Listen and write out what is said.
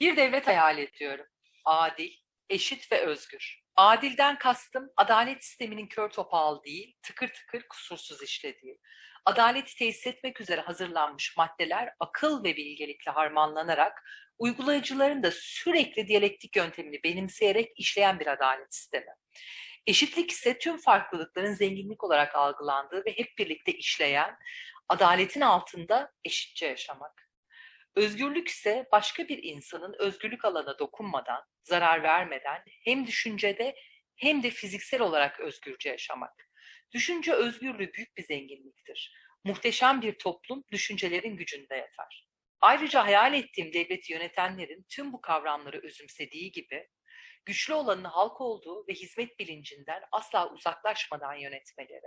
Bir devlet hayal ediyorum. Adil, eşit ve özgür. Adilden kastım adalet sisteminin kör topal değil, tıkır tıkır kusursuz işlediği. Adaleti tesis etmek üzere hazırlanmış maddeler akıl ve bilgelikle harmanlanarak uygulayıcıların da sürekli diyalektik yöntemini benimseyerek işleyen bir adalet sistemi. Eşitlik ise tüm farklılıkların zenginlik olarak algılandığı ve hep birlikte işleyen, adaletin altında eşitçe yaşamak. Özgürlük ise başka bir insanın özgürlük alanına dokunmadan, zarar vermeden hem düşüncede hem de fiziksel olarak özgürce yaşamak. Düşünce özgürlüğü büyük bir zenginliktir. Muhteşem bir toplum düşüncelerin gücünde yatar. Ayrıca hayal ettiğim devleti yönetenlerin tüm bu kavramları özümsediği gibi güçlü olanın halk olduğu ve hizmet bilincinden asla uzaklaşmadan yönetmeleri.